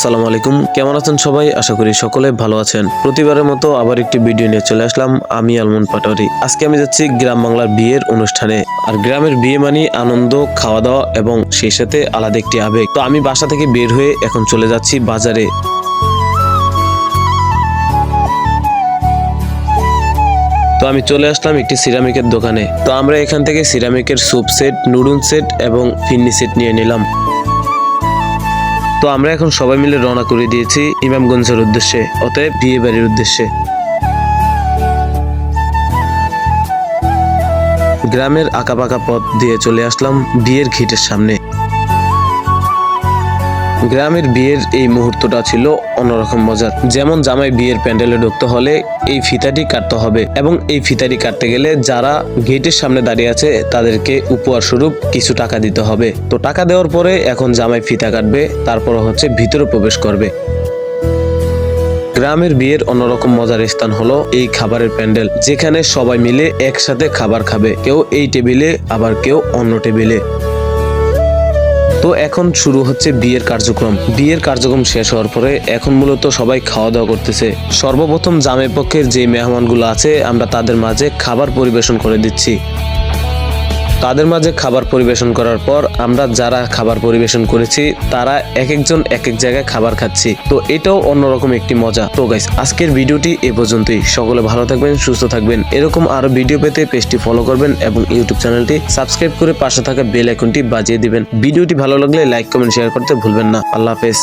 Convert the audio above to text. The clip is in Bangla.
আসসালামু আলাইকুম। কেমন আছেন সবাই? আশা করি সকলে ভালো আছেন। প্রতিবারের মতো আবার একটি ভিডিও নিয়ে চলে আসলাম আমি আলমন পাটোয়ারি। আজকে আমি যাচ্ছি গ্রাম বাংলার বিয়ের অনুষ্ঠানে। আর গ্রামের বিয়ে মানে আনন্দ খাওয়া দাওয়া এবং সেই সাথে আলাদা একটি আবেগ। তো আমি বাসা থেকে বের হয়ে এখন চলে যাচ্ছি বাজারে। তো আমি চলে আসলাম একটি সিরামিকের দোকানে। তো আমরা এখান থেকে সিরামিকের স্যুপ সেট নুডুল সেট এবং ফিন্নি সেট নিয়ে নিলাম। তো আমরা এখন সবাই মিলে রওনা করে দিয়েছি ইমামগঞ্জের উদ্দেশ্যে, অতএব বিয়ে বাড়ির উদ্দেশ্যে। গ্রামের আঁকা আঁকাপাকা পথ দিয়ে চলে আসলাম বিয়ের ঘিটের সামনে। গ্রামের বিয়ের এই মুহূর্তটা ছিল অন্যরকম মজার। যেমন জামাই বিয়ের প্যান্ডেলে ঢুকতে হলে এই ফিতাটি কাটতে হবে এবং এই ফিতাটি কাটতে গেলে যারা গেটের সামনে দাঁড়িয়ে আছে, তাদেরকে উপহার স্বরূপ কিছু টাকা দিতে হবে। তো টাকা দেওয়ার পরে এখন জামাই ফিতা কাটবে, তারপর হচ্ছে ভিতরে প্রবেশ করবে। গ্রামের বিয়ের অন্যরকম মজার স্থান হলো এই খাবারের প্যান্ডেল, যেখানে সবাই মিলে একসাথে খাবার খাবে। কেউ এই টেবিলে, আবার কেউ অন্য টেবিলে। তো এখন শুরু হচ্ছে বিয়ের কার্যক্রম। বিয়ের কার্যক্রম শেষ হওয়ার পরে এখন মূলত সবাই খাওয়া দাওয়া করতেছে। সর্বপ্রথম জামের পক্ষের যে মেহমানগুলো আছে, আমরা তাদের মাঝে খাবার পরিবেশন করে দিচ্ছি। তাদের মাঝে খাবার পরিবেশন করার পর আমরা যারা খাবার পরিবেশন করেছি, তারা এক একজন এক এক জায়গায় খাবার খাচ্ছি। তো এটাও অন্যরকম একটি মজা। তো গাইস আজকের ভিডিওটি এ পর্যন্তই। সকলে ভালো থাকবেন, সুস্থ থাকবেন। এরকম আরও ভিডিও পেতে পেজটি ফলো করবেন এবং ইউটিউব চ্যানেলটি সাবস্ক্রাইব করে পাশে থাকা বেল আইকনটি বাজিয়ে দিবেন। ভিডিওটি ভালো লাগলে লাইক কমেন্ট শেয়ার করতে ভুলবেন না। আল্লাহ হাফেজ।